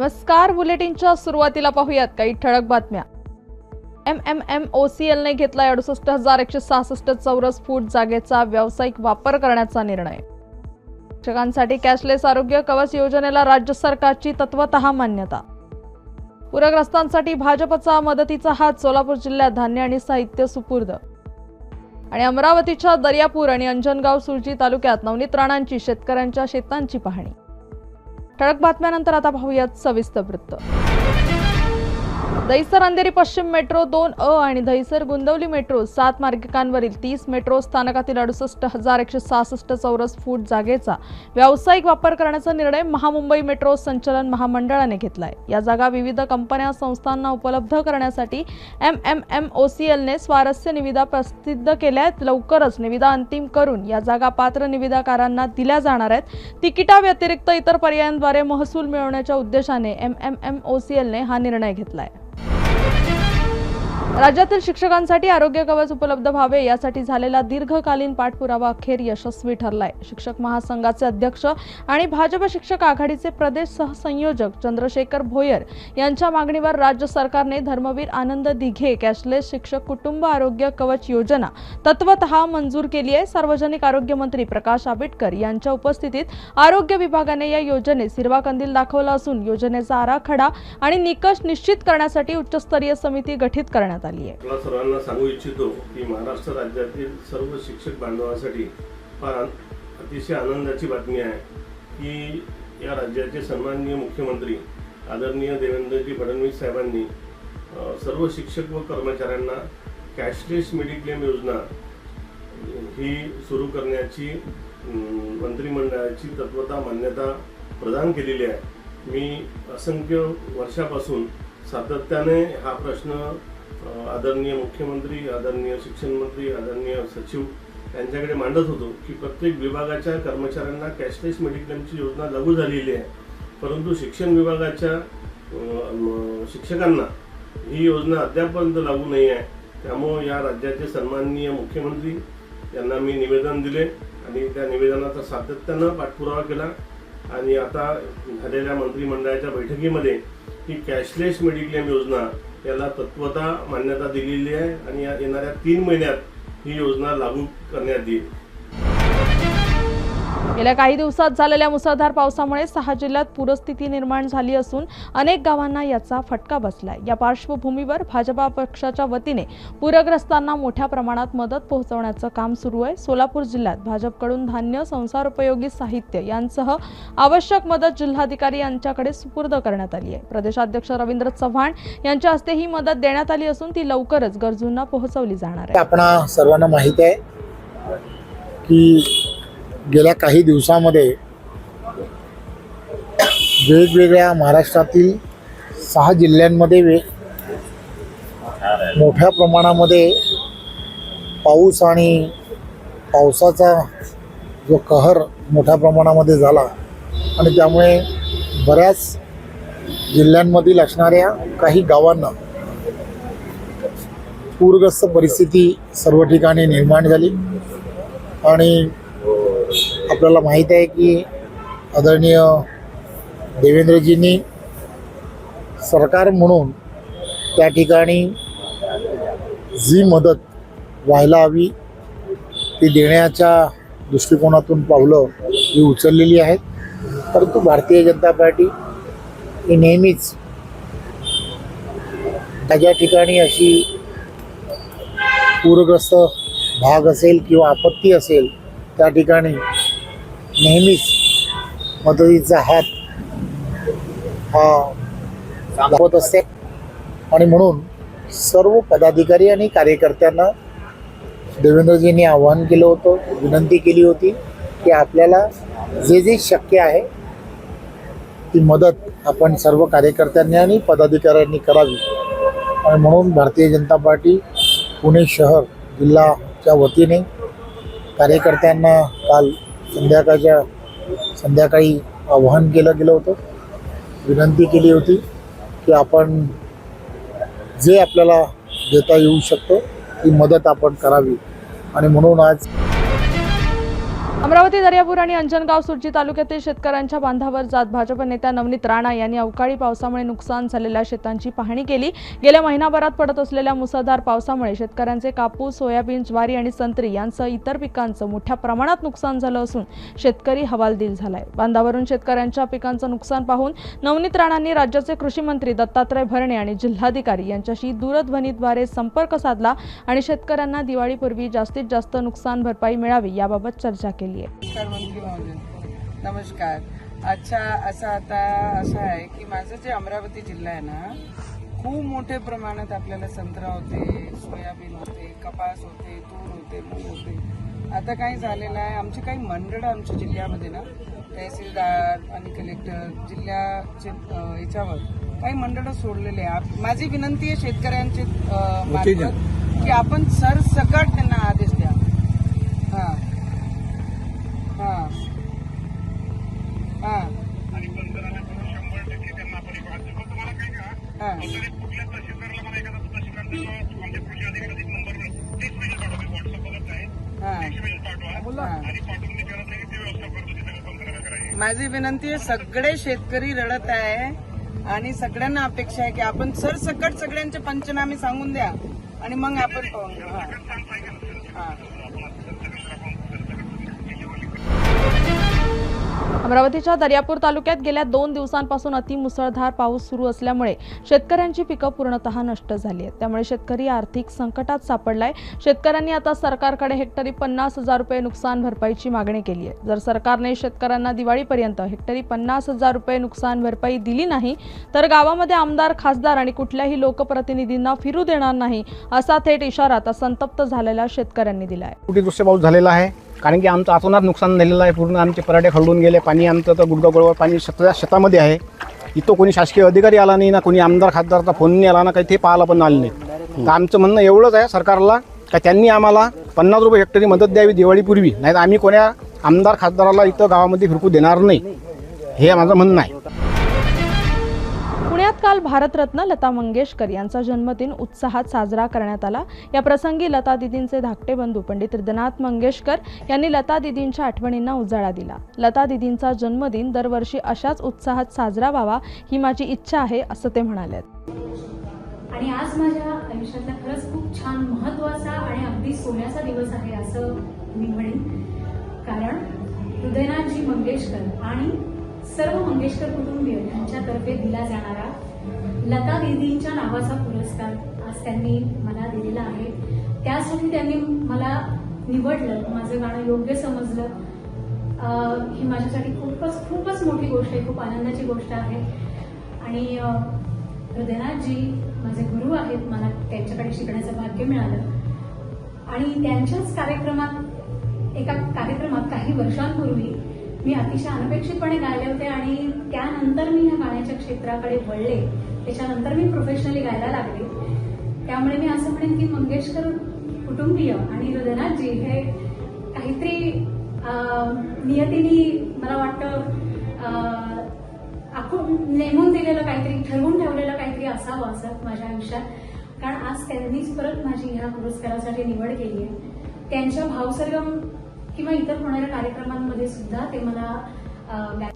नमस्कार बुलेटिनच्या सुरुवातीला पाहूयात काही ठळक बातम्या. M M M O C एलने घेतला अडुसष्ट हजार एकशे सहासष्ट चौरस फूट जागेचा व्यावसायिक वापर करण्याचा निर्णय. शिक्षकांसाठी कॅशलेस आरोग्य कवच योजनेला राज्य सरकारची तत्वत मान्यता. पूरग्रस्तांसाठी भाजपचा मदतीचा हात सोलापूर जिल्ह्यात धान्य आणि साहित्य सुपूर्द. आणि अमरावतीच्या दर्यापूर आणि अंजनगाव सुरजी तालुक्यात नवनीत राणांची शेतकऱ्यांच्या शेतांची पाहणी. ठळक बातम्यानंतर आता पाहूयात सविस्तर वृत्त. दहिसर अंधेरी पश्चिम मेट्रो दोन अ आणि दहिसर गुंदवली मेट्रो सात मार्गिकांवरील तीस मेट्रो स्थानकातील अडुसष्ट हजार एकशे सहासष्ट चौरस फूट जागेचा व्यावसायिक वापर करण्याचा निर्णय महामुंबई मेट्रो संचलन महामंडळाने घेतलाय. या जागा विविध कंपन्या संस्थांना उपलब्ध करण्यासाठी M M M O C एलने स्वारस्य निविदा प्रसिद्ध केल्या आहेत. लवकरच निविदा अंतिम करून या जागा पात्र निविदाकारांना दिल्या जाणार आहेत. तिकिटाव्यतिरिक्त इतर पर्यायांद्वारे महसूल मिळवण्याच्या उद्देशाने M M M O C एलने हा निर्णय घेतलाय. राज्यातील शिक्षकांसाठी आरोग्य कवच उपलब्ध व्हावे यासाठी झालेला दीर्घकालीन पाठपुरावा अखेर यशस्वी ठरलाय. शिक्षक महासंघाचे अध्यक्ष आणि भाजप शिक्षक आघाडीचे प्रदेश सहसंयोजक चंद्रशेखर भोयर यांच्या मागणीवर राज्य सरकारने धर्मवीर आनंद दिघे कॅशलेस शिक्षक कुटुंब आरोग्य कवच योजना तत्वत मंजूर केली आहे. सार्वजनिक आरोग्य मंत्री प्रकाश आंबेडकर यांच्या उपस्थितीत आरोग्य विभागाने या योजनेस हिरवा कंदील दाखवला असून योजनेचा आराखडा आणि निकष निश्चित करण्यासाठी उच्चस्तरीय समिती गठीत करण्यात आली आहे. आपल्या सर्वांना सांगू इच्छितो की महाराष्ट्र राज्यातील सर्व शिक्षक बांधवांसाठी फार अतिशय आनंदाची बातमी आहे की या राज्याचे सन्माननीय मुख्यमंत्री आदरणीय देवेंद्रजी फडणवीस साहेबांनी सर्व शिक्षक व कर्मचाऱ्यांना कॅशलेस मेडिक्लेम योजना ही सुरू करण्याची मंत्रिमंडळाची तत्वता मान्यता प्रदान केलेली आहे. मी असंख्य वर्षापासून सातत्याने हा प्रश्न आदरणीय मुख्यमंत्री आदरणीय शिक्षण मंत्री आदरणीय सचिव यांच्याकडे मांडत होतो की प्रत्येक विभागाच्या कर्मचाऱ्यांना कॅशलेस मेडिक्लेमची योजना लागू झालेली आहे. परंतु शिक्षण विभागाच्या शिक्षकांना ही योजना अद्यापपर्यंत लागू नाही आहे. त्यामुळं या राज्याचे सन्माननीय मुख्यमंत्री यांना मी निवेदन दिले आणि त्या निवेदनाचा सातत्यानं पाठपुरावा केला. आणि आता झालेल्या मंत्रिमंडळाच्या बैठकीमध्ये ही कॅशलेस मेडिक्लेम योजना याला तत्वता मान्यता दिलेली आहे आणि या येणाऱ्या तीन महिन्यात ही योजना लागू करण्यात येईल. गेल्या काही दिवसात झालेल्या मुसळधार पावसामुळे सहा जिल्ह्यात पूरस्थिती निर्माण झाली असून अनेक गावांना याचा फटका बसलाय. या पार्श्वभूमीवर भाजपा पक्षाच्या वतीने पूरग्रस्तांना मोठ्या प्रमाणात मदत पोहोचवण्याचं काम सुरू आहे. सोलापूर जिल्ह्यात भाजपकडून धान्य संसारोपयोगी साहित्य यांसह आवश्यक मदत जिल्हाधिकारी यांच्याकडे सुपूर्द करण्यात आली आहे. प्रदेशाध्यक्ष रवींद्र चव्हाण यांच्या हस्ते ही मदत देण्यात आली असून ती लवकरच गरजूंना पोहोचवली जाणार आहे. आपण सर्वांना माहीत आहे की गेल्या काही दिवसामध्ये वेगवेगळ्या महाराष्ट्रातील सहा जिल्ह्यांमध्ये वे मोठ्या प्रमाणामध्ये पाऊस आणि पावसाचा जो कहर मोठ्या प्रमाणामध्ये झाला आणि त्यामुळे बऱ्याच जिल्ह्यांमधील असणाऱ्या काही गावांना पूरग्रस्त परिस्थिती सर्व ठिकाणी निर्माण झाली. आणि आपल्याला माहीत आहे की आदरणीय देवेंद्रजींनी सरकार म्हणून त्या ठिकाणी जी मदत व्हायला हवी ती देण्याच्या दृष्टिकोनातून पावलं ही उचललेली आहेत. परंतु भारतीय जनता पार्टी ही नेहमीच त्या ठिकाणी अशी पूरग्रस्त भाग असेल किंवा आपत्ती असेल त्या ठिकाणी नेहमीच मदतीचा हात हा दाखवत असते. आणि म्हणून सर्व पदाधिकारी आणि कार्यकर्त्यांना देवेंद्रजींनी आवाहन केलं होतं विनंती केली होती की आपल्याला जे जे शक्य आहे ती मदत आपण सर्व कार्यकर्त्यांनी आणि पदाधिकाऱ्यांनी करावी. आणि म्हणून भारतीय जनता पार्टी पुणे शहर जिल्हाच्या वतीने कार्यकर्त्यांना काल संध्याकाळच्या संध्याकाळी आवाहन केलं गेलं होतं. विनंती केली होती की आपण जे आपल्याला देता येऊ शकतो ती मदत आपण करावी. आणि म्हणून आज अमरावती दर्यापूर आणि अंजनगाव सुरजी तालुक्यातील शेतकऱ्यांच्या बांधावर जात भाजप नेत्या नवनीत राणा यांनी अवकाळी पावसामुळे नुकसान झालेल्या शेतांची पाहणी केली. गेल्या महिनाभरात पडत असलेल्या मुसळधार पावसामुळे शेतकऱ्यांचे कापूस सोयाबीन ज्वारी आणि संत्री यांसह इतर पिकांचं मोठ्या प्रमाणात नुकसान झालं असून शेतकरी हवालदिल झालाय. बांधावरून शेतकऱ्यांच्या पिकांचं नुकसान पाहून नवनीत राणांनी राज्याचे कृषी मंत्री दत्तात्रय भरणे आणि जिल्हाधिकारी यांच्याशी दूरध्वनीद्वारे संपर्क साधला आणि शेतकऱ्यांना दिवाळीपूर्वी जास्तीत जास्त नुकसान भरपाई मिळावी याबाबत चर्चा केली. आहे. नमस्कार मंत्री महोदय नमस्कार. अच्छा असं आता असं आहे की माझं जे अमरावती जिल्हा आहे ना खूप मोठ्या प्रमाणात आपल्याला संत्रा होते सोयाबीन होते कपास होते तूर होते मूग होते. आता काय झालेलं आहे. आमचे काही मंडळ आमच्या जिल्ह्यामध्ये ना तहसीलदार आणि कलेक्टर जिल्ह्याचे याच्यावर काही मंडळ सोडलेले आहे आप- माझी विनंती आहे शेतकऱ्यांचे मार्फत की आपण सरसकट त्यांना आदेश द्या. हा. माझी विनंती आहे सगळे शेतकरी रडत आहे आणि सगळ्यांना अपेक्षा आहे की आपण सरसकट सगळ्यांचे पंचनामे सांगून द्या आणि मग आपण पाहून घेऊ हा. अमरावतीच्या दर्यापूर तालुक्यात गेल्या दोन दिवसांपासून अतिमुसळधार पाऊस सुरू असल्यामुळे शेतकऱ्यांची पिकं पूर्णतः नष्ट झाली आहेत. त्यामुळे शेतकरी आर्थिक संकटात सापडलाय. शेतकऱ्यांनी आता सरकारकडे हेक्टरी पन्नास हजार रुपये नुकसान भरपाईची मागणी केली आहे. जर सरकारने शेतकऱ्यांना दिवाळीपर्यंत हेक्टरी पन्नास हजार रुपये नुकसान भरपाई दिली नाही तर गावामध्ये आमदार खासदार आणि कुठल्याही लोकप्रतिनिधींना फिरू देणार नाही असा थेट इशारा आता संतप्त झालेल्या शेतकऱ्यांनी दिला आहे कुठे दृश्य पाऊस झालेला आहे? कारण की आमचं अतोनात नुकसान झालेलं आहे. पूर्ण आमचे पराठे खरडून गेले पाणी आमचं तर गुडगाव पाणी शेता शेतामध्ये आहे. इथं कोणी शासकीय अधिकारी आला नाही ना कोणी आमदार खासदारचा फोन नाही आला ना काही ते पाहायला पण आले नाही तर आमचं म्हणणं एवढंच आहे सरकारला का त्यांनी आम्हाला पन्नास रुपये हेक्टरी मदत द्यावी दिवाळीपूर्वी. नाही तर आम्ही कोण्या आमदार खासदाराला इथं गावामध्ये फिरकू देणार नाही. हे माझं म्हणणं आहे. काल भारतरत्न लता मंगेशकर यांचा जन्मदिन उत्साहात साजरा करण्यात आला. या प्रसंगी लता दिदींचे धाकटे बंधू पंडित हृदनाथ मंगेशकर यांनी लता दिदींच्या आठवणींना उजाळा दिला. लता दिदींचा जन्मदिन दरवर्षी अशाच उत्साहात साजरा व्हावा ही माझी इच्छा आहे असं ते म्हणाले आणि आज माझ्या आयुष्यातला खरंच खूप छान महत्त्वाचा आणि अगदी सोन्याचा दिवस आहे असं मी म्हणेन. कारण हृदयनाथजी मंगेशकर आणि सर्व मंगेशकर कुटुंबीय यांच्यातर्फे दिला जाणारा लता दिदींच्या नावाचा पुरस्कार आज त्यांनी मला दिलेला आहे. त्यासाठी त्यांनी मला निवडलं माझं गाणं योग्य समजलं. ही माझ्यासाठी खूपच खूपच मोठी गोष्ट आहे खूप आनंदाची गोष्ट आहे. आणि हृदयनाथजी माझे गुरु आहेत मला त्यांच्याकडे शिकण्याचं भाग्य मिळालं. आणि त्यांच्याच कार्यक्रमात एका कार्यक्रमात काही वर्षांपूर्वी मी अतिशय अनपेक्षितपणे गायले होते आणि त्यानंतर मी ह्या गाण्याच्या क्षेत्राकडे वळले. त्याच्यानंतर मी प्रोफेशनली गायला लागले. त्यामुळे मी असं म्हणेन की मंगेशकर कुटुंबीय आणि हृदयनाथजी हे काहीतरी नियतीने मला वाटतं अं, आखून नेमून दिलेलं काहीतरी ठरवून ठेवलेलं काहीतरी असावं असं माझ्या आयुष्यात. कारण आज त्यांनीच परत माझी ह्या पुरस्कारासाठी निवड केली आहे. त्यांच्या भावसरगम किंवा इतर होणाऱ्या कार्यक्रमांमध्ये सुद्धा ते मला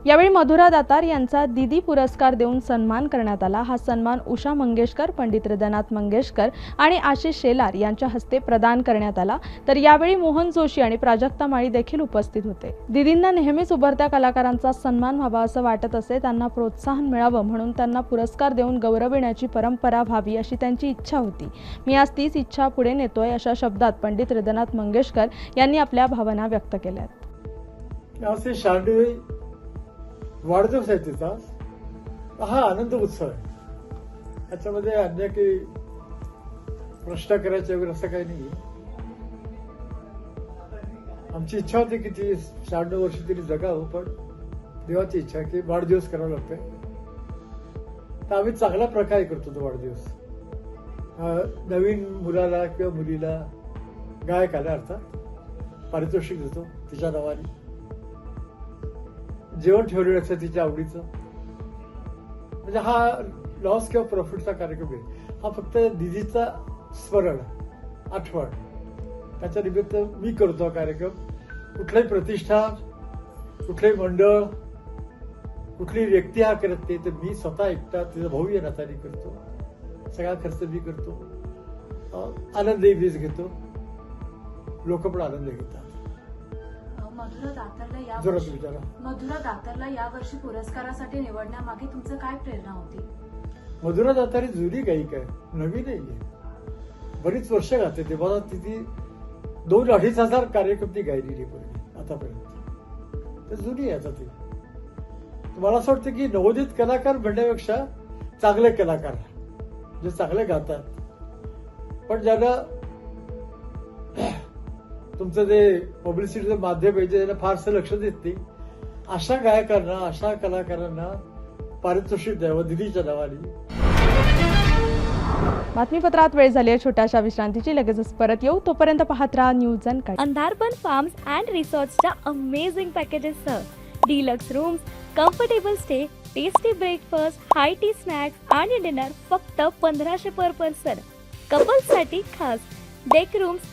यावेळी मधुरा दातार यांचा दिदी पुरस्कार देऊन सन्मान करण्यात आला. हा सन्मान उषा मंगेशकर पंडित हृदयनाथ मंगेशकर आणि आशिष शेलार यांच्या हस्ते प्रदान करण्यात आला. तर यावेळी मोहन जोशी आणि प्राजक्ता माळी देखील उपस्थित होते. दिदींना नेहमीच उभरत्या कलाकारांचा सन्मान व्हावा असं वाटत असे त्यांना प्रोत्साहन मिळावं म्हणून त्यांना पुरस्कार देऊन गौरविण्याची परंपरा व्हावी अशी त्यांची इच्छा होती. मी आज तीच इच्छा पुढे नेतोय अशा शब्दात पंडित हृदयनाथ मंगेशकर यांनी आपल्या भावना व्यक्त केल्या वाढदिवस आहे तिचा. हा आनंद उत्सव आहे. त्याच्यामध्ये अन्य काही प्रश्न करायचे वगैरे असं काही नाही आमची इच्छा होती की ती शहाण्णव वर्ष तरी जगावं पण देवाची इच्छा की वाढदिवस करावा लागतोय. तर आम्ही चांगल्या प्रकारे करतो तो वाढदिवस. अं, नवीन मुलाला किंवा मुलीला गायक आल्या अर्थात. पारितोषिक देतो तिच्या नावाने. जेवण ठेवलेलं असतं तिच्या आवडीचं. म्हणजे हा लॉस किंवा प्रॉफिटचा कार्यक्रम आहे. हा फक्त दिदीचा स्मरण आठवण. त्याच्या निमित्त मी करतो कार्यक्रम. कुठलाही प्रतिष्ठान कुठलंही मंडळ कुठली व्यक्ती हा करत नाही तर मी स्वतः एकटा तिचा भाऊ या नात्याने करतो. सगळा खर्च मी करतो. आनंदही वीज घेतो. लोक पण आनंद घेतात. मधुरा दातरला या जोरात वर्षी विचारा. मधुरा दातरला या वर्षी पुरस्कारासाठी निवडण्यामागे तुमचं काय प्रेरणा होती? मधुरा दातारी जुनी गायिका आहे नवीन आहे बरीच वर्ष गाते ते मला तिथे दोन अडीच हजार कार्यक्रम ती गायलेली पूर्वी आतापर्यंत. तर जुनी आहे आता ती. मला असं वाटतं की नवोदित कलाकार म्हणण्यापेक्षा चांगले कलाकार जे चांगले गातात. पण ज्यांना तुमचं जे पब्लिसिटीचं माध्यम आहे जे त्यांना फारसं लक्ष देत नाही अशा गायकांना अशा कलाकारांना पारितोषिक द्यावं दिदीच्या नावाने. बातमीपत्रात वेळ झाली आहे छोट्याशा विश्रांतीची. लगेचच परत येऊ. तोपर्यंत पाहत राहा न्यूज अँड काय अंधारपन फार्म्स अँड रिसॉर्ट्सच्या amazing पॅकेजेससह deluxe rooms comfortable stay tasty breakfast high tea snacks आणि डिनर फक्त पंधराशे पर पर्सन कपल्ससाठी खास. Deck rooms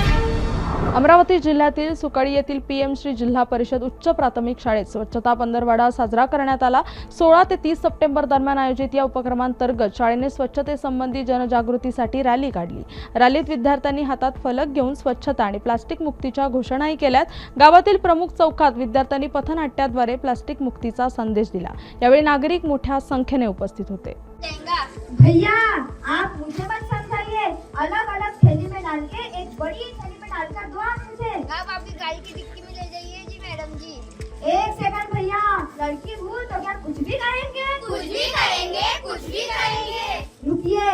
अमरावती जिल्ह्यातील सुकळी येथील पीएम श्री जिल्हा परिषद उच्च प्राथमिक शाळेत स्वच्छता पंधरवाडा साजरा करण्यात आला. सोळा ते तीस सप्टेंबर दरम्यान आयोजित या उपक्रमांतर्गत शाळेने स्वच्छतेसंबंधी जनजागृतीसाठी रॅली काढली. रॅलीत विद्यार्थ्यांनी हातात फलक घेऊन स्वच्छता आणि प्लास्टिक मुक्तीच्या घोषणाही केल्यात. गावातील प्रमुख चौकात विद्यार्थ्यांनी पथनाट्याद्वारे प्लास्टिक मुक्तीचा संदेश दिला. यावेळी नागरिक मोठ्या संख्येने उपस्थित होते. भैया आप मुझे मत समझाइए. अलग अलग थैली में डाल के एक बड़ी आप आपकी गाड़ी की डिक्की में ले जाइए जी मैडम जी। एक सेकंड भैया लड़की हूँ तो क्या कुछ भी करेंगे? कुछ भी करेंगे कुछ भी करेंगे। रुकिए।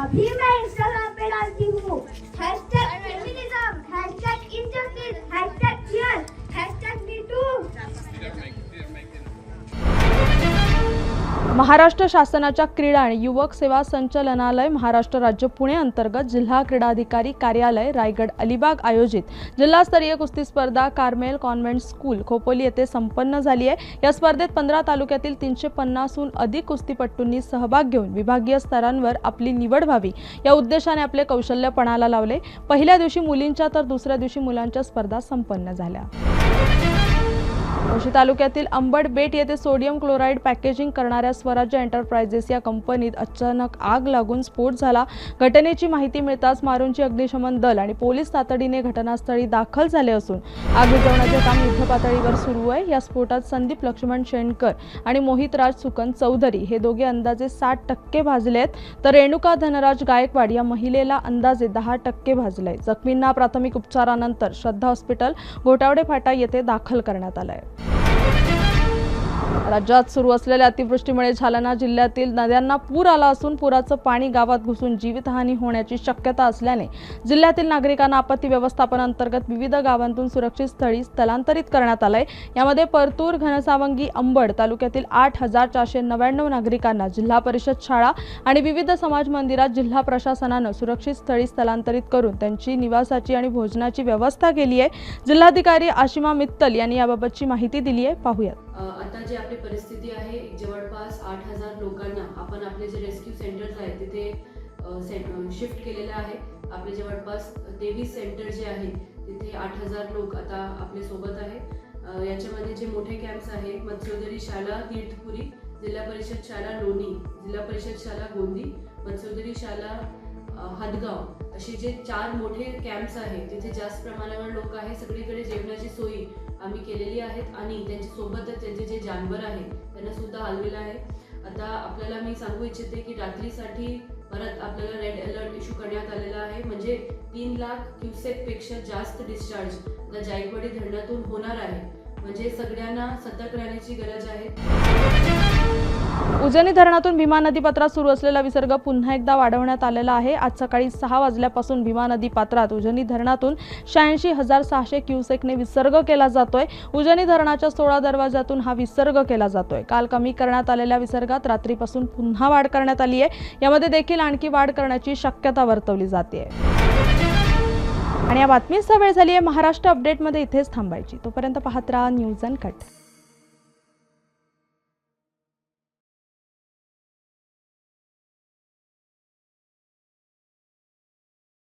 अभी मैं इंस्टाग्राम पे डालती हूँ। Hashtag feminism hashtag injustice hashtag cheer hashtag me too Maharashtra शासनाच्या क्रीडा आणि युवक सेवा संचालनालय महाराष्ट्र राज्य पुणे अंतर्गत जिल्हा क्रीडाधिकारी कार्यालय रायगड अलिबाग आयोजित जिल्हास्तरीय कुस्ती स्पर्धा कार्मेल कॉन्व्हेंट स्कूल खोपोली येथे संपन्न झाली आहे. या स्पर्धेत पंधरा तालुक्यातील तीनशे पन्नासहून अधिक कुस्तीपटूंनी सहभाग घेऊन विभागीय स्तरांवर आपली निवड व्हावी या उद्देशाने आपले कौशल्य पणाला लावले. पहिल्या दिवशी मुलींच्या तर दुसऱ्या दिवशी मुलांच्या स्पर्धा संपन्न झाल्या. मुळशी तालुक्यातील अंबड बेट येथे सोडियम क्लोराईड पॅकेजिंग करणाऱ्या स्वराज्य एंटरप्राइजेस या कंपनीत अचानक आग लागून स्फोट झाला. घटनेची माहिती मिळताच मारुंची अग्निशमन दल आणि पोलीस तातडीने घटनास्थळी दाखल झाले असून आग विझवण्याचे काम युद्धपातळीवर सुरू आहे. या स्फोटात संदीप लक्ष्मण शेणकर आणि मोहितराज सुकन चौधरी हे दोघे अंदाजे साठ टक्के भाजले आहेत. तर रेणुका धनराज गायकवाड या महिलेला अंदाजे दहा टक्के भाजलंय. जखमींना प्राथमिक उपचारानंतर श्रद्धा हॉस्पिटल घोटावडे फाटा येथे दाखल करण्यात आलं आहे आलंय राज्यात सुरू असलेल्या अतिवृष्टीमुळे जालना जिल्ह्यातील नद्यांना पूर आला असून पुराचं पाणी गावात घुसून जीवितहानी होण्याची शक्यता असल्याने जिल्ह्यातील नागरिकांना आपत्ती व्यवस्थापन अंतर्गत विविध गावांतून सुरक्षित स्थळी स्थलांतरित करण्यात आलंय. यामध्ये परतूर घनसावंगी अंबड तालुक्यातील आठ हजार चारशे नव्याण्णव नागरिकांना जिल्हा परिषद शाळा आणि विविध समाज मंदिरात जिल्हा प्रशासनानं सुरक्षित स्थळी स्थलांतरित करून त्यांची निवासाची आणि भोजनाची व्यवस्था केली आहे. जिल्हाधिकारी आशिमा मित्तल यांनी याबाबतची माहिती दिली आहे. पाहूयात. आता जी आपली परिस्थिती आहे जवळपास आठ हजार लोकांना आपण आपले जे रेस्क्यू सेंटर्स आहेत तिथे शिफ्ट केलेलं आहे. आपले जवळपास तेवीस सेंटर जे आहे तिथे आठ हजार लोक आता आपले सोबत आहे याच्यामध्ये जे मोठे कॅम्प्स आहे मत्स्योदरी शाळा तीर्थपुरी जिल्हा परिषद शाळा लोणी जिल्हा परिषद शाळा गोंदी मत्स्योदरी शाळा हदगाव असे जे चार मोठे कॅम्प्स आहेत तिथे जास्त प्रमाणावर लोक आहे सगळीकडे जेवणाची सोय आम्ही केलेली आहेत आणि त्यांच्यासोबतच त्यांचे जे जानवर आहेत त्यांना सुद्धा हललेलं आहे. आता आपल्याला मी सांगू इच्छिते की रात्रीसाठी परत आपल्याला रेड अलर्ट इश्यू करण्यात आलेला आहे. म्हणजे तीन लाख क्युसेकपेक्षा जास्त डिस्चार्ज आता जायकवाडी धरणातून होणार आहे. म्हणजे सगळ्यांना सतर्क राहण्याची गरज आहे. उजनी धरणातून भीमा नदी पात्रात सुरू असलेला विसर्ग पुन्हा एकदा वाढवण्यात आलेला आहे. आज सकाळी सहा वाजल्यापासून भीमा नदी पात्रात उजनी धरणातून शहाऐंशी हजार सहाशे क्युसेकने विसर्ग केला जातोय. उजनी धरणाच्या सोळा दरवाजातून हा विसर्ग केला जातोय. काल कमी करण्यात आलेल्या विसर्गात रात्रीपासून पुन्हा वाढ करण्यात आली आहे यामध्ये देखील आणखी वाढ करण्याची शक्यता वर्तवली जाते आणि या बातमीचा वेळ झाली आहे महाराष्ट्र अपडेटमध्ये इथेच थांबायची. तोपर्यंत पाहत राहा न्यूज अँड कट.